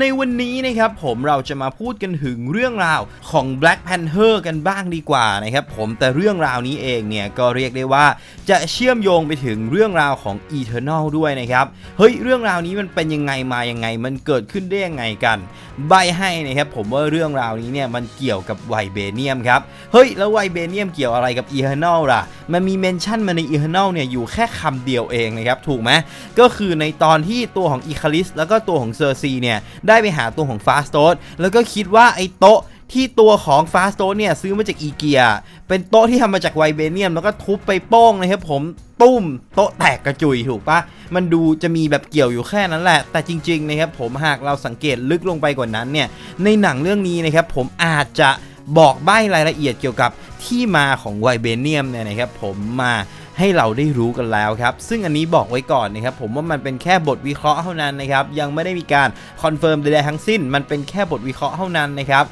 ในวันนี้นะครับผมเราจะมาพูดกันถึงเรื่องราวของ Black Panther กันบ้างดีกว่านะครับผมแต่เรื่องราวนี้เองเนี่ยก็เรียกได้ว่าจะเชื่อมโยงไปถึงเรื่องราวของ Eternal ด้วยนะครับเฮ้ยเรื่องราวนี้มันเป็นยังไงมายังไง มันเกิดขึ้นได้ยังไงกัน ใบให้นะครับผมว่าเรื่องราวนี้เนี่ยมันเกี่ยวกับไวเบเนียมครับเฮ้ยแล้วไวเบเนียมเกี่ยวอะไรกับ Eternal ล่ะ มันมีเมนชั่นมาใน Eternal เนี่ยอยู่แค่คำเดียวเองนะครับถูกไหมก็คือในตอนที่ตัวของอีคาลิสแล้วก็ตัวของเซอร์ซีเนี่ยได้ไปหาตัวของฟาสโตสแล้วก็คิดว่าไอ้โต๊ะที่ตัวของฟาสโตเนี่ยซื้อมาจากอีเกียเป็นโต๊ะที่ทำมาจากไวเบเนียม แล้วก็ทุบไปโป้งนะครับผมตุ้มโต๊ะแตกกระจุยถูกปะมันดูจะมีแบบเกี่ยวอยู่แค่นั้นแหละ แต่จริงๆนะครับผมหากเราสังเกตลึกลงไปกว่านั้นเนี่ยในหนังเรื่องนี้นะครับผมอาจจะบอกใบ้รายละเอียดเกี่ยวกับที่มาของไวเบเนียมเนี่ยนะครับผมมา ให้เราได้รู้กันแล้วครับ ซึ่งอันนี้บอกไว้ก่อนนะครับผมว่ามันเป็นแค่บทวิเคราะห์เท่านั้นนะครับยังไม่ได้มีการคอนเฟิร์มใดๆทั้งสิ้น มันเป็นแค่บทวิเคราะห์เท่านั้นนะครับ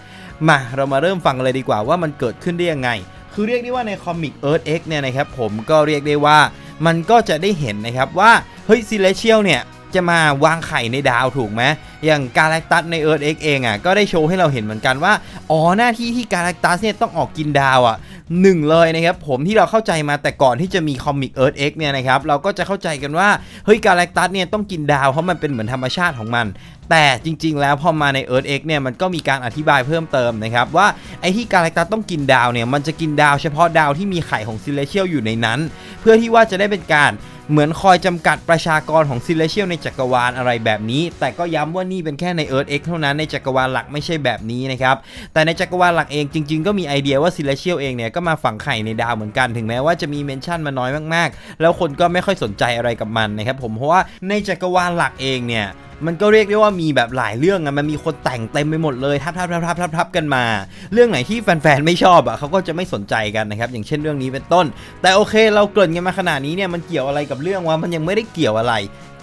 มาเรามาเริ่มฟังเลยดีกว่าว่ามันเกิดขึ้นได้ยังไง คือเรียกได้ว่าในคอมิก Earth X เนี่ยนะครับผมก็เรียกได้ว่ามันก็จะได้เห็นนะครับว่าเฮ้ยซิเลเชียลเนี่ยจะมาวางไข่ในดาวถูกไหม อย่างกาแล็กตัสใน Earth X เอ็กเองอะก็ได้โชว์ให้เราเห็นเหมือนกันว่า อ๋อหน้าที่ที่กาแล็กตัสเนี่ยต้องออกกินดาวอะหนึ่งเลยนะครับผมที่เราเข้าใจมาแต่ก่อนที่จะมีคอมิก Earth X เนี่ยนะครับเราก็จะเข้าใจกันว่าเฮ้ยกาแล็กตัสเนี่ยต้องกินดาวเพราะมันเป็นเหมือนธรรมชาติของมัน แต่จริง ๆ แล้วพอมาใน Earth X เนี่ยมันก็มีการอธิบายเพิ่มเติมนะครับว่าไอ้ที่กาแล็กตัสต้องกินดาวเนี่ยมันจะกินดาวเฉพาะดาวที่มีไข่ของซิเลเชียลอยู่ในนั้น เพื่อที่ว่าจะได้เป็นการ เหมือนคอยจำกัดประชากรของซิเลเชียลในจักรวาลอะไรแบบนี้ แต่ก็ย้ำว่านี่เป็นแค่ใน Earth X เท่านั้นในจักรวาลหลักไม่ใช่แบบนี้นะครับ แต่ในจักรวาลหลักเองจริง ๆ ก็มีไอเดียว่าซิเลเชียลเองเนี่ยก็มาฝังไข่ในดาวเหมือนกันถึงแม้ว่าจะมีเมนชั่นมาน้อยมากๆ แล้วคนก็ไม่ค่อยสนใจอะไรกับมันนะครับผมเพราะว่าในจักรวาลหลักเองเนี่ย มันก็เรียกได้ว่ามีแบบหลายเรื่องอะมันมีคนแต่งเต็มไปหมดเลยทับทับทับทับทับทับกันมา เรื่องไหนที่แฟนๆไม่ชอบอะเขาก็จะไม่สนใจกันนะครับอย่างเช่นเรื่องนี้เป็นต้น แต่โอเคเราเกริ่นกันมาขนาดนี้เนี่ยมันเกี่ยวอะไรกับเรื่องว่ามันยังไม่ได้เกี่ยวอะไร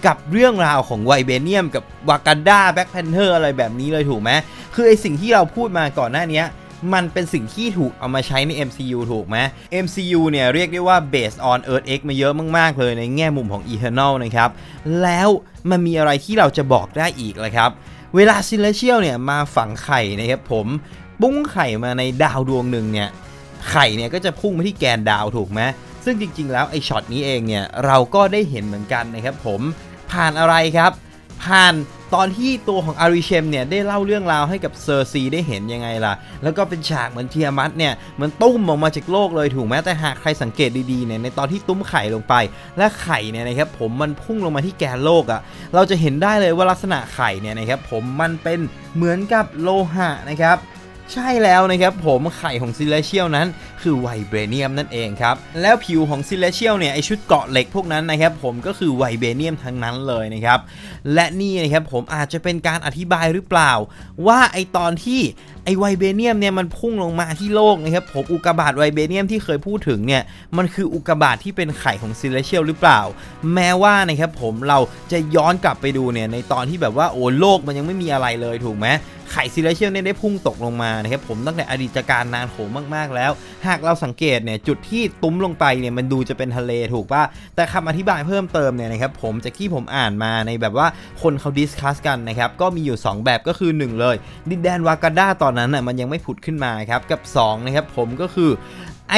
กับเรื่องราวของไวเบเนียมกับวากันดาแบ็คแพนเทอร์อะไรแบบนี้เลยถูกไหมคือไอสิ่งที่เราพูดมาก่อนหน้านี้ มันเป็นสิ่งที่ถูกเอามาใช้ใน MCU ถูกไหม MCU เนี่ยเรียกได้ว่า based on Earth X มาเยอะมากๆ เลยในแง่มุมของ Eternal นะครับ แล้วมันมีอะไรที่เราจะบอกได้อีกเลยครับ เวลาซินเลเชียลเนี่ยมาฝังไข่นะครับผม ปุ้งไข่มาในดาวดวงหนึ่งเนี่ย ไข่เนี่ยก็จะพุ่งมาที่แกนดาวถูกไหมซึ่งจริง ๆ แล้วไอ้ช็อตนี้เองเนี่ยเราก็ได้เห็นเหมือนกันนะครับผม ผ่านอะไรครับ ผ่าน ตอนที่ตัวของอาริเชมเนี่ยได้เล่าเรื่องราวให้กับเซอร์ซีได้เห็นยังไงล่ะ แล้วก็เป็นฉากเหมือนเทียมัสเนี่ยเหมือนตุ้มออกมาจากโลกเลยถูกไหมแต่หากใครสังเกตดีๆเนี่ยในตอนที่ตุ้มไข่ลงไป และไข่เนี่ยนะครับผมมันพุ่งลงมาที่แกนโลกอะ่ะเราจะเห็นได้เลยว่าลักษณะไข่เนี่ยนะครับผมมันเป็นเหมือนกับโลหะนะครับใช่แล้วนะครับผมไข่ของซิเลเชียลนั้น คือไวเบเนียมนั่นเองครับ แล้วผิวของซิเลเชียลเนี่ยไอชุดเกาะเหล็กพวกนั้นนะครับผมก็คือไวเบเนียมทั้งนั้นเลยนะครับ และนี่นะครับผมอาจจะเป็นการอธิบายหรือเปล่า ว่าไอตอนที่ไอไวเบเนียมเนี่ยมันพุ่งลงมาที่โลกนะครับผมอุกกาบาตไวเบเนียมที่เคยพูดถึงเนี่ยมันคืออุกกาบาตที่เป็นไข่ของซิเลเชียลหรือเปล่า แม้ว่านะครับผมเราจะย้อนกลับไปดูเนี่ยในตอนที่แบบว่าโอ้โลกมันยังไม่มีอะไรเลยถูกไหม ไข่ซิเลเชียลเนี่ยได้พุ่งตกลงมานะครับผมตั้งแต่อดีตการนานโหมากๆแล้ว หากเราสังเกตเนี่ยจุดที่ตุ้มลงไปเนี่ยมันดูจะเป็นทะเลถูกป่ะแต่คำอธิบายเพิ่มเติมเนี่ยนะครับผมจากที่ผมอ่านมาในแบบว่าคนเขาดิสคัสกันนะครับก็มีอยู่ 2 แบบก็คือ 1 เลย ดินแดนวากาด้าตอนนั้นน่ะมันยังไม่ผุดขึ้นมาครับกับ2นะครับผมก็คือไอ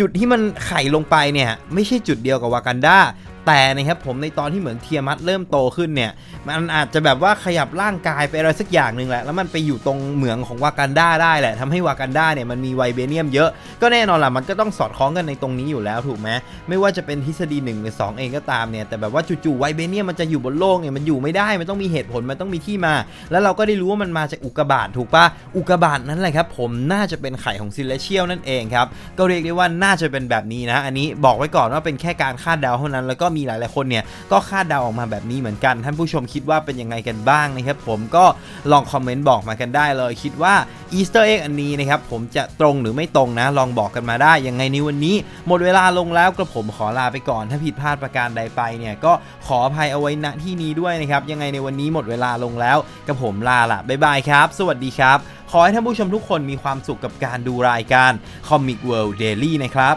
จุดที่มันไข่ลงไปเนี่ยไม่ใช่จุดเดียวกับวากันดา แต่นะครับผมในตอนที่เหมือนเทียมัสเริ่มโตขึ้นเนี่ย มันอาจจะแบบว่าขยับร่างกายไปอะไรสักอย่างหนึ่งแหละ แล้วมันไปอยู่ตรงเหมืองของวากันดาได้แหละทำให้วากันดาเนี่ยมันมีไวเบเนียมเยอะ ก็แน่นอนล่ะมันก็ต้องสอดคล้องกันในตรงนี้อยู่แล้วถูกไหมไม่ว่าจะเป็นทฤษฎี1หรือ2เองก็ตามเนี่ย แต่แบบว่าจู่ๆไวเบเนียมมันจะอยู่บนโลกเนี่ยมันอยู่ไม่ได้ มันต้องมีเหตุผล มันต้องมีที่มา แล้วเราก็ได้รู้ว่ามันมาจากอุกกาบาตถูกปะอุกกาบาตนั้นแหละครับผมน่าจะเป็นไข่ของซิเลเชียลนั่นเองครับ ก็เรียกได้ว่าน่าจะเป็นแบบนี้นะ อันนี้บอกไว้ก่อนว่าเป็นแค่การคาดเดาเท่านั้น แล้วก็มีหลายๆคนเนี่ยก็คาดเดาออกมาแบบนี้เหมือนกัน ท่านผู้ชมคิดว่าเป็นยังไงกันบ้างนะครับผมก็ลองคอมเมนต์บอกมากันได้เลย คิดว่าอีสเตอร์เอ็กอันนี้นะครับผมจะตรงหรือไม่ตรงนะ ลองบอกกันมาได้ยังไงในวันนี้ หมดเวลาลงแล้วกระผมขอลาไปก่อน ถ้าผิดพลาดประการใดไปเนี่ยก็ขออภัยเอาไว้ณที่นี้ด้วยนะครับยังไงในวันนี้หมดเวลาลงแล้วกระผมลาละบ๊ายบายครับ สวัสดีครับ ขอให้ท่านผู้ชมทุกคนมีความสุขกับการดูรายการ Comic World Daily นะครับ